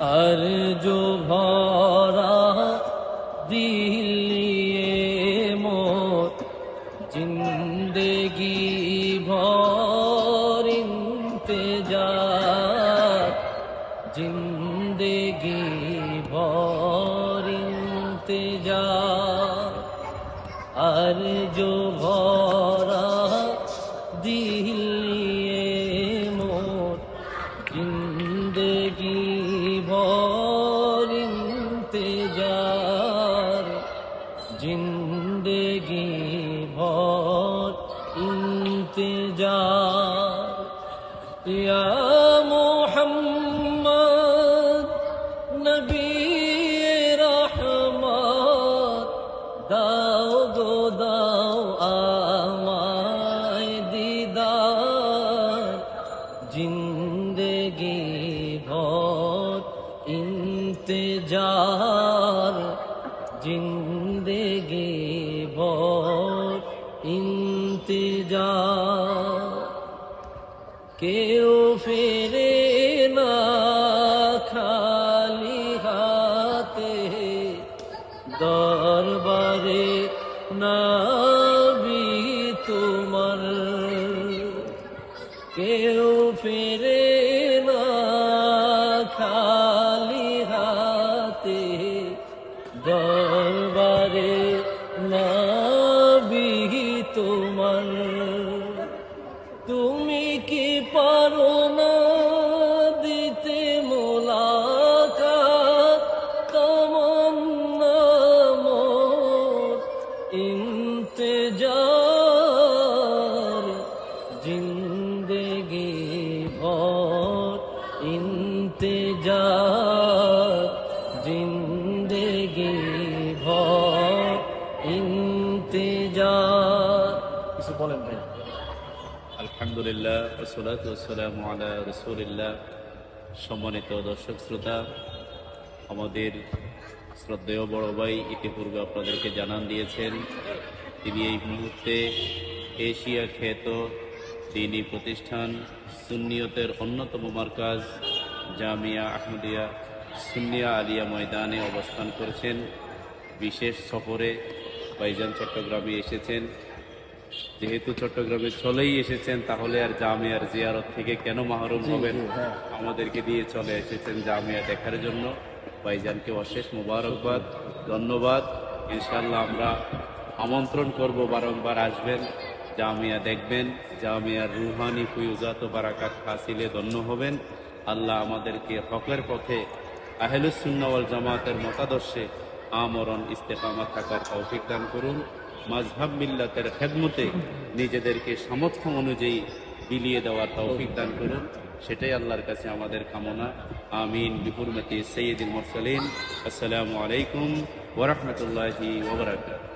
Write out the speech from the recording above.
আর जो ভরা দিলিয়ে মোর জিন্দেগি ভর ইন্তেজার। জিন্দেগি ভর ইন্তেজার। আর जो ভরা ভর ইন্তেজার। জিন্দেগি ভর ইন্তেজার। ইয়া মোহাম্মদ নবী রহমত, দাও গো, দাও আমায় দিদার। জিন্দেগি ইন্তেজার জিন্দেগি ভর ইন্তেজার। কেউ ফেরে না খালি হাতে দরবারে নাবি তোমার। কেউ ফেরে না খালি দরবারে নাবিহি তোমার। তুমি কি পারো না দিতে মোলাকা মোর ইন্তজার বলেন ভাই। আলহামদুলিল্লাহ সম্মানিত দর্শক শ্রোতা, আমাদের শ্রদ্ধেয় বড় ভাই ইতিপূর্বে আপনাদেরকে জানান দিয়েছেন, তিনি এই মুহূর্তে এশিয়া খ্যাত দিনী প্রতিষ্ঠান সুন্নিয়তের অন্যতম মার্কাজ জামিয়া আহমদিয়া সুন্নিয়া আলিয়া ময়দানে অবস্থান করেছেন। বিশেষ সফরে বাইজান চট্টগ্রামে এসেছেন। যেহেতু চট্টগ্রামে চলেই এসেছেন তাহলে আর জামিয়ার জিয়ারত থেকে কেন মাহরুম হবেন? আমাদেরকে দিয়ে চলে এসেছেন জামিয়া দেখার জন্য। ভাইজানকে অশেষ মোবারকবাদ ধন্যবাদ। ইনশাল্লাহ আমরা আমন্ত্রণ করব বারংবার আসবেন জামিয়া দেখবেন। জামিয়ার রুহানি ফুয়ুজাত বারাকাত হাসিলে ধন্য হবেন। আল্লাহ আমাদেরকে হকের পথে আহলুসুন্নাওয়াল জামাতের মতাদর্শে আমরণ ইস্তেফামা থাকার তৌফিক দান করুন। মাঝহাব মিল্লাতের খেদমতে নিজেদেরকে সামর্থ্য অনুযায়ী বিলিয়ে দেওয়ার তৌফিক দান করুন। সেটাই আল্লাহর কাছে আমাদের কামনা। আমিন। বিপুরমতি সৈয়দিন মুরসালিন। আসসালামু আলাইকুম ওরহমতুল্লাহি ওবরাকাত